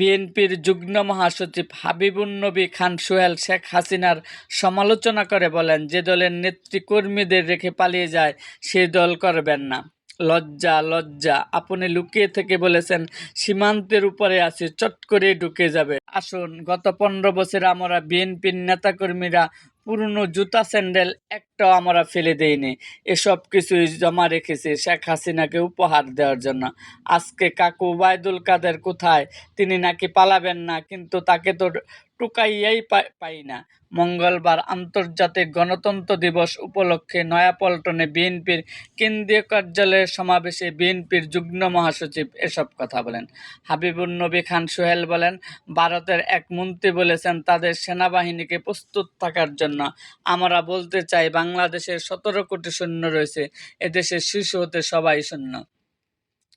বিএনপির যুগ্ম মহাসচিব হাবিবুন নবী খান সোহেল শেখ হাসিনার সমালোচনা করে বলেন, যে দলের নেতৃকর্মীদের রেখে পালিয়ে যায় সেই দল করবেন না। লজ্জা লজ্জা। আপনি লুকিয়ে থেকে বলেছেন, সীমান্তের উপরে আছি, চট করে ঢুকে যাবে। আসুন, গত পনেরো বছর আমরা বিএনপির নেতাকর্মীরা পুরনো জুতা স্যান্ডেল একটাও আমরা ফেলে দেইনি। এসব কিছুই জমা রেখেছি শেখ হাসিনাকে উপহার দেওয়ার জন্য। আজকে কাকু ওবায়দুল কাদের কোথায়? তিনি নাকি পালাবেন না, কিন্তু তাকে তো টুকাইয়াই পাই না। মঙ্গলবার আন্তর্জাতিক গণতন্ত্র দিবস উপলক্ষে নয়াপল্টনে বিএনপির কেন্দ্রীয় কার্যালয়ের সমাবেশে বিএনপির যুগ্ম মহাসচিব এসব কথা বলেন। হাবিবুর নবী খান সোহেল বলেন, ভারতের এক মন্ত্রী বলেছেন, তাদের সেনাবাহিনীকে প্রস্তুত থাকার জন্য। আমরা বলতে চাই, বাংলাদেশের সতেরো কোটি সৈন্য রয়েছে। এদেশের শিশু হতে সবাই শূন্য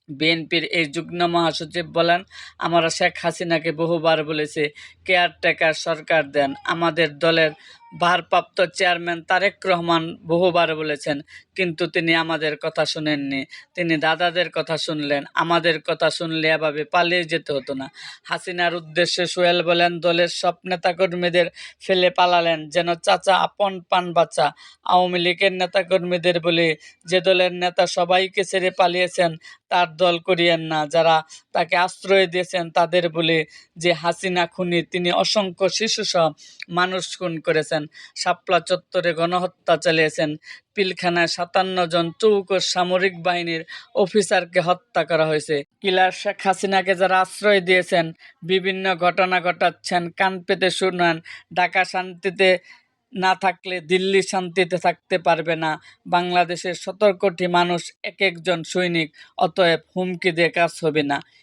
বিএনপির এই যুগ্ন মহাসচিব বলেন, আমরা শেখ হাসিনাকে বহুবার বলেছি, কেয়ারটেকার সরকার দেন। আমাদের দলের ভারপ্রাপ্ত চেয়ারম্যান তারেক রহমান বহুবার বলেছেন, কিন্তু তিনি আমাদের কথা শুনেননি। তিনি দাদাদের কথা শুনলেন। আমাদের কথা শুনলে এভাবে পালিয়ে যেতে হতো না। হাসিনার উদ্দেশ্যে সোহেল বলেন, দলের সব নেতাকর্মীদের ফেলে পালালেন, যেন চাচা আপন পান বাচ্চা আওয়ামী লীগের নেতাকর্মীদের বলে, যে দলের নেতা সবাইকে ছেড়ে পালিয়েছেন, তার দল করিয়েন না। যারা তাকে আশ্রয় দিয়েছেন, তাদের বলে যে হাসিনা খুনি, তিনি অসংখ্য শিশুসহ মানুষ খুন করেছেন। শাপলা চত্বরে গণহত্যা চালিয়েছেন। পিলখানায় সাতান্ন জন চৌকো সামরিক বাহিনীর অফিসারকে হত্যা করা হয়েছে। কিলার শেখ হাসিনাকে যারা আশ্রয় দিয়েছেন, বিভিন্ন ঘটনা ঘটাচ্ছেন, কান পেতে শুনান ঢাকা শান্তিতে না থাকলে দিল্লি শান্তিতে থাকতে পারবে না। বাংলাদেশের সতেরো কোটি মানুষ এক একজন সৈনিক, অতএব হুমকি দিয়ে কাজ হবে না।